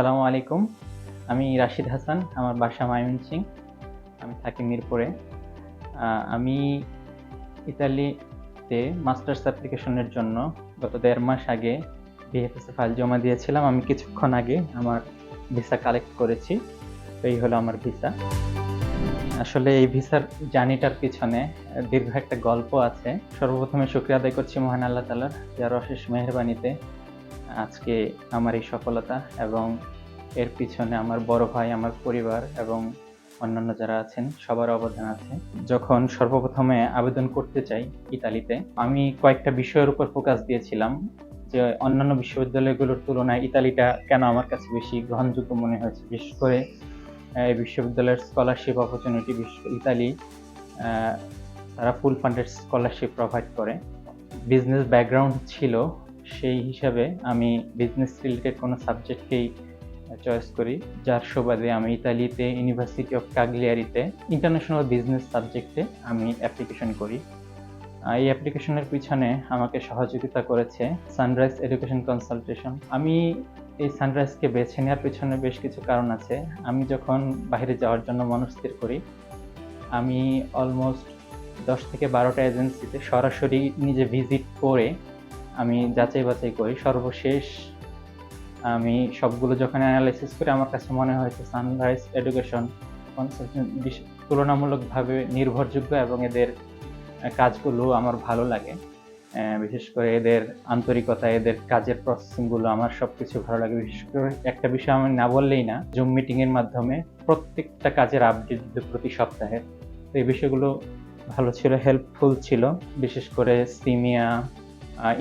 আসসালামু আলাইকুম। আমি রাশিদ হাসান, আমার বাসা ময়মনসিং আমি থাকি মিরপুরে। আমি ইতালিতে মাস্টার্স অ্যাপ্লিকেশনের জন্য গত দেড় মাস আগে বিএফএসে ফাইল জমা দিয়েছিলাম। আমি কিছুক্ষণ আগে আমার ভিসা কালেক্ট করেছি। তো এই হলো আমার ভিসা। আসলে এই ভিসার জার্নিটার পিছনে দীর্ঘ একটা গল্প আছে। সর্বপ্রথমে শুক্রিয়া আদায় করছি মহান আল্লাহ তালার যার অশেষ মেহরবানিতে আজকে আমার এই সফলতা এবং এর পিছনে আমার বড় ভাই, আমার পরিবার এবং অন্যান্য যারা আছেন, সবার অবদান আছে। যখন সর্বপ্রথমে আবেদন করতে চাই ইতালিতে, আমি কয়েকটা বিষয়ের উপর ফোকাস দিয়েছিলাম যে অন্যান্য বিশ্ববিদ্যালয়গুলোর তুলনায় ইতালিটা কেন আমার কাছে বেশি গ্রহণযোগ্য মনে হয়েছে। বিশেষ করে এই বিশ্ববিদ্যালয়ের স্কলারশিপ অপরচুনিটি বিশ্ব ইতালি তারা ফুল ফান্ডেড স্কলারশিপ প্রোভাইড করে। বিজনেস ব্যাকগ্রাউন্ড ছিল সেই হিসাবে আমি বিজনেস রিলেটেড কোনো সাবজেক্টকেই চয়েস করি। যার সুবাদে আমি ইতালিতে ইউনিভার্সিটি অফ কাগলিয়ারিতে ইন্টারন্যাশনাল বিজনেস সাবজেক্টে আমি অ্যাপ্লিকেশন করি। এই অ্যাপ্লিকেশনের পিছনে আমাকে সহযোগিতা করেছে সানরাইজ এডুকেশন কনসালটেশন আমি এই সানরাইজকে বেছে নেওয়ার পিছনে বেশ কিছু কারণ আছে। আমি যখন বাইরে যাওয়ার জন্য মনস্থির করি, আমি অলমোস্ট দশ থেকে বারোটা এজেন্সিতে সরাসরি নিজে ভিজিট করে আমি যাচাই বাছাই করি। সর্বশেষ আমি সবগুলো যখন অ্যানালাইসিস করি, আমার কাছে মনে হয়েছে সানরাইজ এডুকেশন তুলনামূলকভাবে নির্ভরযোগ্য এবং এদের কাজগুলো আমার ভালো লাগে। বিশেষ করে এদের আন্তরিকতা, এদের কাজের প্রসেসিংগুলো আমার সব কিছু ভালো লাগে। বিশেষ করে একটা বিষয় আমি না বললেই না জুম মিটিংয়ের মাধ্যমে প্রত্যেকটা কাজের আপডেট দিত প্রতি সপ্তাহে। তো এই বিষয়গুলো ভালো ছিল হেল্পফুল ছিল। বিশেষ করে সিমিয়া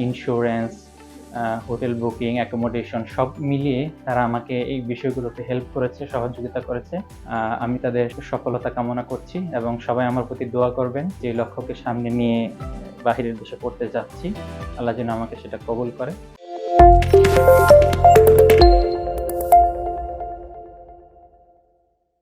ইন্স্যুরেন্স হোটেল বুকিং অ্যাকোমোডেশন সব মিলিয়ে তারা আমাকে এই বিষয়গুলোতে হেল্প করেছে, সহযোগিতা করেছে। আমি তাদের সফলতা কামনা করছি এবং সবাই আমার প্রতি দোয়া করবেন যে লক্ষ্যকে সামনে নিয়ে বাহিরের দেশে পড়তে যাচ্ছি। আল্লাহ যেন আমাকে সেটা কবুল করে।